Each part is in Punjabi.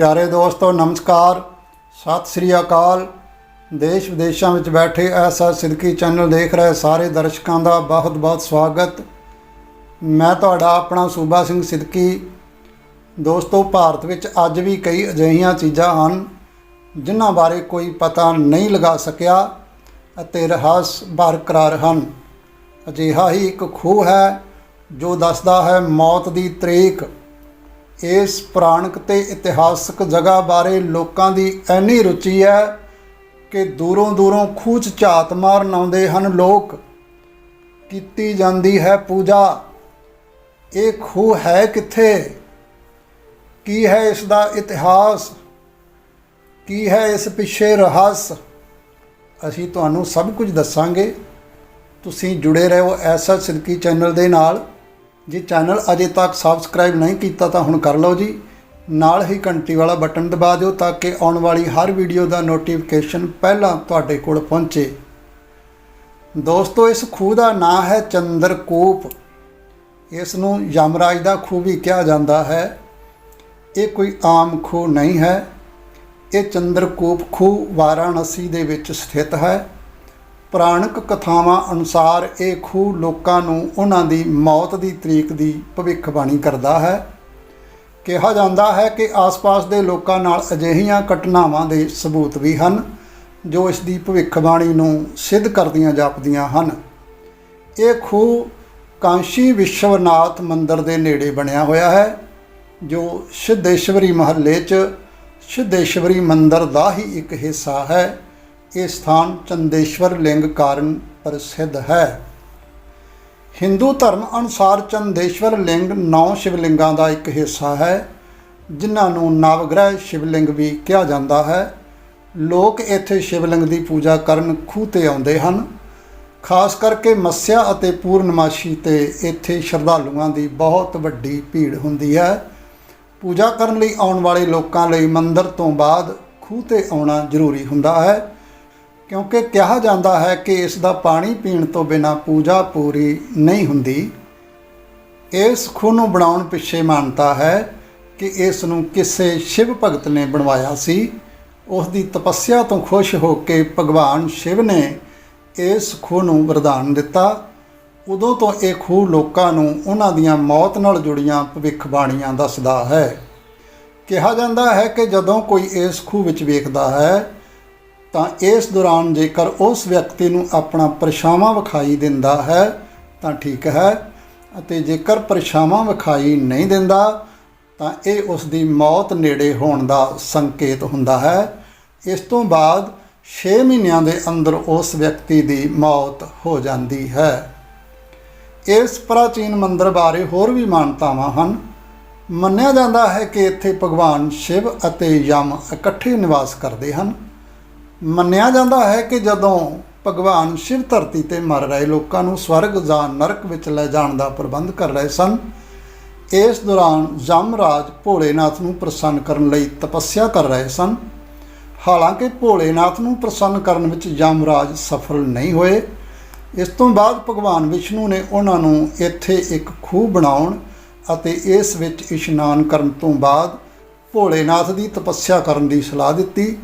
ਪਿਆਰੇ ਦੋਸਤੋ, ਨਮਸਕਾਰ। ਸਤਿ ਸ੍ਰੀ ਅਕਾਲ। ਦੇਸ਼ ਵਿਦੇਸ਼ਾਂ ਵਿੱਚ ਬੈਠੇ ਐਸਾ ਸਿੱਧਕੀ ਚੈਨਲ ਦੇਖ ਰਹੇ ਸਾਰੇ ਦਰਸ਼ਕਾਂ ਦਾ ਬਹੁਤ-ਬਹੁਤ ਸਵਾਗਤ। ਮੈਂ ਤੁਹਾਡਾ ਆਪਣਾ ਸੂਬਾ ਸਿੰਘ ਸਿੱਧਕੀ। ਦੋਸਤੋ, ਭਾਰਤ ਵਿੱਚ ਅੱਜ ਵੀ ਕਈ ਅਜਿਹੀਆਂ ਚੀਜ਼ਾਂ ਹਨ, ਜਿਨ੍ਹਾਂ ਬਾਰੇ ਕੋਈ ਪਤਾ ਨਹੀਂ ਲਗਾ ਸਕਿਆ ਅਤੇ ਰਹੱਸ ਬਰਕਰਾਰ ਹਨ। ਅਜਿਹਾ ਹੀ ਇੱਕ ਖੂਹ ਹੈ, ਜੋ ਦੱਸਦਾ ਹੈ ਮੌਤ ਦੀ ਤਰੀਕ। ਇਸ ਪੁਰਾਣਕ ਤੇ ਇਤਿਹਾਸਕ ਜਗ੍ਹਾ ਬਾਰੇ ਲੋਕਾਂ ਦੀ ਐਨੀ ਰੁਚੀ ਹੈ ਕਿ ਦੂਰੋਂ ਦੂਰੋਂ ਖੂਹ 'ਚ ਝਾਤ ਮਾਰਨ ਆਉਂਦੇ ਹਨ ਲੋਕ। ਕੀਤੀ ਜਾਂਦੀ ਹੈ ਪੂਜਾ। ਇਹ ਖੂਹ ਹੈ ਕਿੱਥੇ? ਕੀ ਹੈ ਇਸ ਦਾ ਇਤਿਹਾਸ? ਕੀ ਹੈ ਇਸ ਪਿੱਛੇ ਰਹੱਸ? ਅਸੀਂ ਤੁਹਾਨੂੰ ਸਭ ਕੁਝ ਦੱਸਾਂਗੇ। ਤੁਸੀਂ ਜੁੜੇ ਰਹੋ ਐਸਾ ਸਿੱਧਕੀ ਚੈਨਲ ਦੇ ਨਾਲ। ਜੇ ਚੈਨਲ ਅਜੇ ਤੱਕ ਸਬਸਕ੍ਰਾਈਬ ਨਹੀਂ ਕੀਤਾ ਤਾਂ ਹੁਣ ਕਰ ਲਓ ਜੀ। ਨਾਲ ਹੀ ਘੰਟੀ ਵਾਲਾ ਬਟਨ ਦਬਾ ਦਿਓ ਤਾਂ ਕਿ ਆਉਣ ਵਾਲੀ ਹਰ ਵੀਡੀਓ ਦਾ ਨੋਟੀਫਿਕੇਸ਼ਨ ਪਹਿਲਾਂ ਤੁਹਾਡੇ ਕੋਲ ਪਹੁੰਚੇ। ਦੋਸਤੋ, ਇਸ ਖੂਹ ਦਾ ਨਾਂ ਹੈ ਚੰਦਰਕੂਪ। ਇਸ ਨੂੰ ਯਮਰਾਜ ਦਾ ਖੂਹ ਵੀ ਕਿਹਾ ਜਾਂਦਾ ਹੈ। ਇਹ ਕੋਈ ਆਮ ਖੂਹ ਨਹੀਂ ਹੈ। ਇਹ ਚੰਦਰਕੂਪ ਖੂਹ ਵਾਰਾਣਸੀ ਦੇ ਵਿੱਚ ਸਥਿਤ ਹੈ। ਪੁਰਾਣਕ ਕਥਾਵਾਂ ਅਨੁਸਾਰ ਇਹ ਖੂਹ ਲੋਕਾਂ ਨੂੰ ਉਹਨਾਂ ਦੀ ਮੌਤ ਦੀ ਤਰੀਕ ਦੀ ਭਵਿੱਖਬਾਣੀ ਕਰਦਾ ਹੈ। ਕਿਹਾ ਜਾਂਦਾ ਹੈ ਕਿ ਆਸ-ਪਾਸ ਦੇ ਲੋਕਾਂ ਨਾਲ ਅਜਿਹੀਆਂ ਘਟਨਾਵਾਂ ਦੇ ਸਬੂਤ ਵੀ ਹਨ, ਜੋ ਇਸ ਦੀ ਭਵਿੱਖਬਾਣੀ ਨੂੰ ਸਿੱਧ ਕਰਦੀਆਂ ਜਾਪਦੀਆਂ ਹਨ। ਇਹ ਖੂਹ ਕਾਂਸ਼ੀ ਵਿਸ਼ਵਨਾਥ ਮੰਦਿਰ ਦੇ ਨੇੜੇ ਬਣਿਆ ਹੋਇਆ ਹੈ, ਜੋ ਸਿੱਧੇਸ਼ਵਰੀ ਮਹੱਲੇ 'ਚ ਸਿੱਧੇਸ਼ਵਰੀ ਮੰਦਿਰ ਦਾ ਹੀ ਇੱਕ ਹਿੱਸਾ ਹੈ। ਇਹ ਸਥਾਨ ਚੰਦੇਸ਼ਵਰ ਲਿੰਗ ਕਾਰਨ ਪ੍ਰਸਿੱਧ ਹੈ। ਹਿੰਦੂ ਧਰਮ ਅਨੁਸਾਰ ਚੰਦੇਸ਼ਵਰ ਲਿੰਗ ਨੌ ਸ਼ਿਵਲਿੰਗਾਂ ਦਾ ਇੱਕ ਹਿੱਸਾ ਹੈ, ਜਿਨ੍ਹਾਂ ਨੂੰ ਨਵਗ੍ਰਹਿ ਸ਼ਿਵਲਿੰਗ ਵੀ ਕਿਹਾ ਜਾਂਦਾ ਹੈ। ਲੋਕ ਇੱਥੇ ਸ਼ਿਵਲਿੰਗ ਦੀ ਪੂਜਾ ਕਰਨ ਖੂਹ ਤੇ ਆਉਂਦੇ ਹਨ। ਖਾਸ ਕਰਕੇ ਮੱਸਿਆ ਅਤੇ ਪੂਰਨਮਾਸ਼ੀ ਤੇ ਇੱਥੇ ਸ਼ਰਧਾਲੂਆਂ ਦੀ ਬਹੁਤ ਵੱਡੀ ਭੀੜ ਹੁੰਦੀ ਹੈ। ਪੂਜਾ ਕਰਨ ਲਈ ਆਉਣ ਵਾਲੇ ਲੋਕਾਂ ਲਈ ਮੰਦਰ ਤੋਂ ਬਾਅਦ ਖੂਹ ਤੇ ਆਉਣਾ ਜ਼ਰੂਰੀ ਹੁੰਦਾ ਹੈ। ਕਿਉਂਕਿ ਕਿਹਾ ਜਾਂਦਾ ਹੈ ਕਿ ਇਸ ਦਾ ਪਾਣੀ ਪੀਣ ਤੋਂ ਬਿਨਾ ਪੂਜਾ ਪੂਰੀ ਨਹੀਂ ਹੁੰਦੀ। ਇਸ ਖੂਹ ਨੂੰ ਬਣਾਉਣ ਪਿੱਛੇ ਮਾਨਤਾ ਹੈ ਕਿ ਇਸ ਨੂੰ ਕਿਸੇ ਸ਼ਿਵ ਭਗਤ ਨੇ ਬਣਵਾਇਆ ਸੀ। ਉਸ ਦੀ ਤਪੱਸਿਆ ਤੋਂ ਖੁਸ਼ ਹੋ ਕੇ ਭਗਵਾਨ ਸ਼ਿਵ ਨੇ ਇਸ ਖੂਹ ਨੂੰ ਵਰਦਾਨ ਦਿੱਤਾ। ਉਦੋਂ ਤੋਂ ਇਹ ਖੂਹ ਲੋਕਾਂ ਨੂੰ ਉਹਨਾਂ ਦੀਆਂ ਮੌਤ ਨਾਲ ਜੁੜੀਆਂ ਭਵਿੱਖਬਾਣੀਆਂ ਦੱਸਦਾ ਹੈ। ਕਿਹਾ ਜਾਂਦਾ ਹੈ ਕਿ ਜਦੋਂ ਕੋਈ ਇਸ ਖੂਹ ਵਿੱਚ ਵੇਖਦਾ ਹੈ ਤਾਂ ਇਸ ਦੌਰਾਨ ਜੇਕਰ ਉਸ ਵਿਅਕਤੀ ਨੂੰ ਆਪਣਾ ਪਰਛਾਵਾਂ ਵਿਖਾਈ ਦਿੰਦਾ ਹੈ, ਤਾਂ ਠੀਕ ਹੈ। ਅਤੇ ਜੇਕਰ ਪਰਛਾਵਾਂ ਵਿਖਾਈ ਨਹੀਂ ਦਿੰਦਾ, ਤਾਂ ਇਹ ਉਸ ਦੀ ਮੌਤ ਨੇੜੇ ਹੋਣ ਦਾ ਸੰਕੇਤ ਹੁੰਦਾ ਹੈ। ਇਸ ਤੋਂ ਬਾਅਦ 6 ਮਹੀਨਿਆਂ ਦੇ ਅੰਦਰ ਉਸ ਵਿਅਕਤੀ ਦੀ ਮੌਤ ਹੋ ਜਾਂਦੀ ਹੈ। ਇਸ ਪ੍ਰਾਚੀਨ ਮੰਦਰ ਬਾਰੇ ਹੋਰ ਵੀ ਮਾਨਤਾਵਾਂ ਹਨ। ਮੰਨਿਆ ਜਾਂਦਾ ਹੈ ਕਿ ਇੱਥੇ ਭਗਵਾਨ ਸ਼ਿਵ ਅਤੇ ਯਮ ਇਕੱਠੇ ਨਿਵਾਸ ਕਰਦੇ ਹਨ। ਮੰਨਿਆ ਜਾਂਦਾ ਹੈ ਕਿ ਜਦੋਂ ਭਗਵਾਨ ਸ਼ਿਵ ਧਰਤੀ ਤੇ ਮਰ ਰਹੇ ਲੋਕਾਂ ਨੂੰ ਸਵਰਗ ਜਾਂ ਨਰਕ ਵਿੱਚ ਲੈ ਜਾਣ ਦਾ ਪ੍ਰਬੰਧ ਕਰ ਰਹੇ ਸਨ, ਇਸ ਦੌਰਾਨ ਯਮਰਾਜ ਭੋਲੇਨਾਥ ਨੂੰ ਪ੍ਰਸੰਨ ਕਰਨ ਲਈ ਤਪੱਸਿਆ ਕਰ ਰਹੇ ਸਨ। ਹਾਲਾਂਕਿ ਭੋਲੇਨਾਥ ਨੂੰ ਪ੍ਰਸੰਨ ਕਰਨ ਵਿੱਚ ਯਮਰਾਜ ਸਫਲ ਨਹੀਂ ਹੋਏ। ਇਸ ਤੋਂ ਬਾਅਦ ਭਗਵਾਨ ਵਿਸ਼ਨੂੰ ਨੇ ਉਹਨਾਂ ਨੂੰ ਇੱਥੇ ਇੱਕ ਖੂਹ ਬਣਾਉਣ ਅਤੇ ਇਸ ਵਿੱਚ ਇਸ਼ਨਾਨ ਕਰਨ ਤੋਂ ਬਾਅਦ ਭੋਲੇਨਾਥ ਦੀ ਤਪੱਸਿਆ ਕਰਨ ਦੀ ਸਲਾਹ ਦਿੱਤੀ।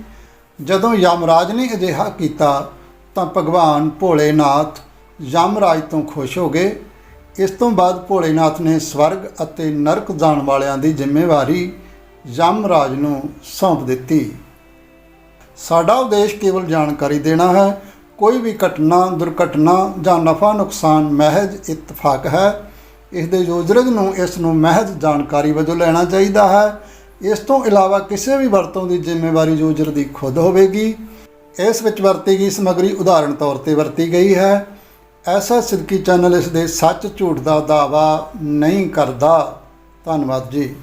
ਜਦੋਂ ਯਮਰਾਜ ਨੇ ਅਜਿਹਾ ਕੀਤਾ ਤਾਂ ਭਗਵਾਨ ਭੋਲੇਨਾਥ ਯਮਰਾਜ ਤੋਂ ਖੁਸ਼ ਹੋ ਗਏ। ਇਸ ਤੋਂ ਬਾਅਦ ਭੋਲੇਨਾਥ ਨੇ ਸਵਰਗ ਅਤੇ ਨਰਕ ਜਾਣ ਵਾਲਿਆਂ ਦੀ ਜ਼ਿੰਮੇਵਾਰੀ ਯਮਰਾਜ ਨੂੰ ਸੌਂਪ ਦਿੱਤੀ। ਸਾਡਾ ਉਦੇਸ਼ ਕੇਵਲ ਜਾਣਕਾਰੀ ਦੇਣਾ ਹੈ, ਕੋਈ ਵੀ ਘਟਨਾ, ਦੁਰਘਟਨਾ ਜਾਂ ਨਫਾ ਨੁਕਸਾਨ ਮਹਿਜ ਇਤਫਾਕ ਹੈ। ਇਸ ਦੇ ਯੋਜਰਜ ਨੂੰ ਇਸ ਨੂੰ ਮਹਿਜ ਜਾਣਕਾਰੀ ਵਜੋਂ ਲੈਣਾ ਚਾਹੀਦਾ ਹੈ। ਇਸ ਤੋਂ ਇਲਾਵਾ ਕਿਸੇ ਵੀ ਵਰਤੋਂ ਦੀ ਜ਼ਿੰਮੇਵਾਰੀ ਯੂਜ਼ਰ ਦੀ ਖੁਦ ਹੋਵੇਗੀ, ਇਸ ਵਿੱਚ ਵਰਤੀ ਗਈ ਸਮੱਗਰੀ ਉਦਾਹਰਣ ਤੌਰ ਤੇ ਵਰਤੀ ਗਈ ਹੈ। ਐਸਾ ਸਿੱਧਕੀ ਚੈਨਲ ਇਸ ਦੇ ਸੱਚ ਝੂਠ ਦਾ ਦਾਵਾ ਨਹੀਂ ਕਰਦਾ। ਧੰਨਵਾਦ ਜੀ।